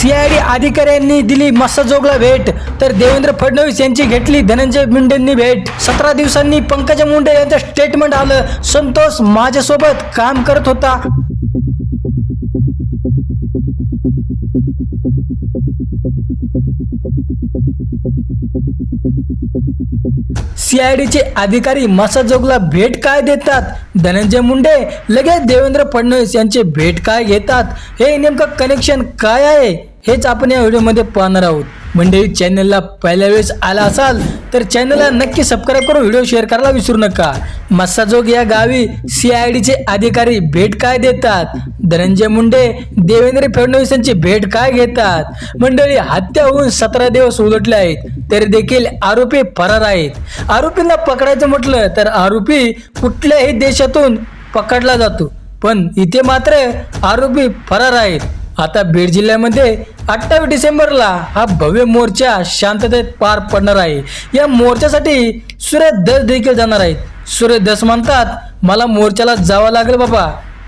CID अधिकाऱ्यांनी दिली मस्साजोगला भेट. तर देवेंद्र फडणवीस यांची घेतली धनंजय मुंडेंनी भेट. सतरा दिवसांनी पंकजा मुंडे यांचं स्टेटमेंट आलं. संतोष माझ्यासोबत काम करत होता. सीआयडीचे अधिकारी मसाजोगला भेट काय देतात? धनंजय मुंडे लगेच देवेंद्र फडणवीस यांचे भेट काय घेतात? हे नेमकं कनेक्शन काय आहे? हेच आपण या व्हिडिओमध्ये पाहणार आहोत. मंडळी चॅनलला पहिल्या वेळेस आला असाल तर चॅनलला नक्की सबस्क्राईब करून व्हिडिओ शेअर करायला विसरू नका. मस्साजोग या गावी सी आय डीचे अधिकारी भेट काय देतात? धनंजय मुंडे देवेंद्र फडणवीस यांची भेट काय घेतात? मंडळी हत्या होऊन सतरा दिवस उलटले आहेत तरी देखील आरोपी फरार आहेत. आरोपींना पकडायचं म्हटलं तर आरोपी कुठल्याही देशातून पकडला जातो. पण इथे मात्र आरोपी फरार आहेत. आता बीड जिल्ह्यामध्ये अठ्ठावीस डिसेंबरला हा भव्य मोर्चा शांततेत पार पडणार आहे. या मोर्चासाठी सूर्य दस देखील जाणार आहेत. सूर्य दस म्हणतात मला मोर्चाला जावं लागेल बाबा.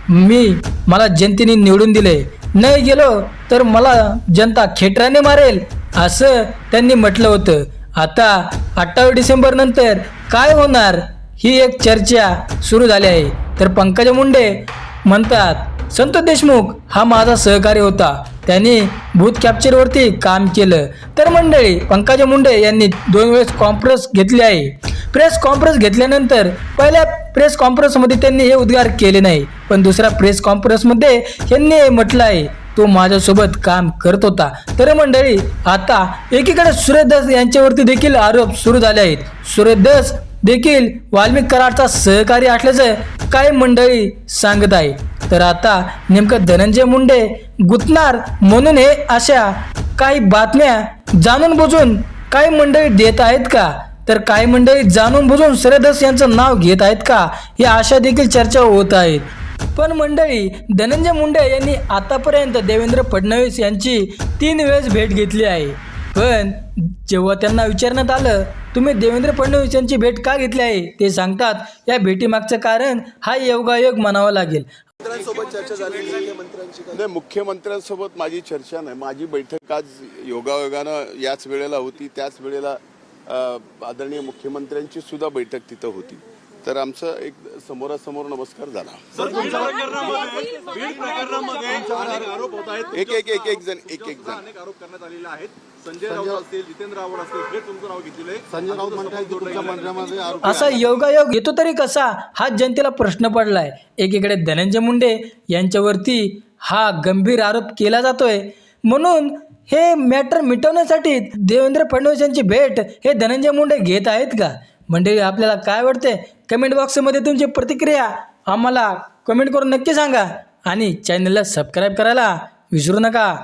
मी मला जनतेने निवडून दिले. नाही गेलो तर मला जनता खेटराने मारेल. असं त्यांनी म्हटलं होतं. आता अठ्ठावीस डिसेंबर नंतर काय होणार? ही एक चर्चा सुरू झाली आहे. तर पंकजा मुंडे म्हणतात संतोष देशमुख हा माझा सहकारी होता. त्यांनी भूत कॅप्चरवरती काम केलं. तर मंडळी पंकजा मुंडे यांनी दोन वेळेस कॉन्फरन्स घेतली आहे. प्रेस कॉन्फरन्स घेतल्यानंतर पहिल्या प्रेस कॉन्फरन्समध्ये त्यांनी हे उद्गार केले नाही. पण दुसऱ्या प्रेस कॉन्फरन्समध्ये यांनी हे म्हटलं आहे तो माझ्यासोबत काम करत होता. तर मंडळी आता एकीकडे सुरेशदास यांच्यावरती देखील आरोप सुरू झाले आहेत. सुरेशदास देखील वाल्मिक कराडचा सहकारी असल्याचं काही मंडळी सांगत आहे. तर आता नेमकं धनंजय मुंडे गुतणार म्हणून हे अशा काही बातम्या जाणून बुजून काही मंडळी देत आहेत का? तर काही मंडळी जाणून बुजून श्रेयदस यांचं नाव घेत आहेत का? या अशा देखील चर्चा होत आहेत पण मंडळी धनंजय मुंडे यांनी आतापर्यंत देवेंद्र फडणवीस यांची तीन वेळेस भेट घेतली आहे. पण जेव्हा त्यांना विचारण्यात आलं तुम्ही देवेंद्र फडणवीस यांची भेट का घेतली आहे? ते सांगतात या भेटीमागचं कारण हा योगायोग म्हणावा लागेल. चर्चा झाली? नाही मुख्यमंत्र्यांसोबत माझी चर्चा नाही. माझी बैठक आज योगायोगानं याच वेळेला होती. त्याच वेळेला आदरणीय मुख्यमंत्र्यांची सुद्धा बैठक तिथं होती. तर आमचं एक समोरासमोर नमस्कार झाला. एक एक एक एक जण एक एक जण. अनेक आरोप करण्यात आलेले आहेत. संजय राऊत असतील जितेंद्र राऊत असतील हे तुमचं नाव घेतलेलं आहे संजय राऊत म्हणतात की तुमच्या मंत्र्यामध्ये आरोप असा योगायोग येतो तरी कसा? हा जनतेला प्रश्न पडलाय. एकीकडे धनंजय मुंडे यांच्यावरती हा गंभीर आरोप केला जातोय. म्हणून हे मॅटर मिटवण्यासाठी देवेंद्र फडणवीस यांची भेट हे धनंजय मुंडे घेत आहेत का? मंडळी आपल्याला काय वाटते कमेंट बॉक्समध्ये तुमची प्रतिक्रिया आम्हाला कमेंट करून नक्की सांगा आणि चॅनलला सबस्क्राईब करायला विसरू नका.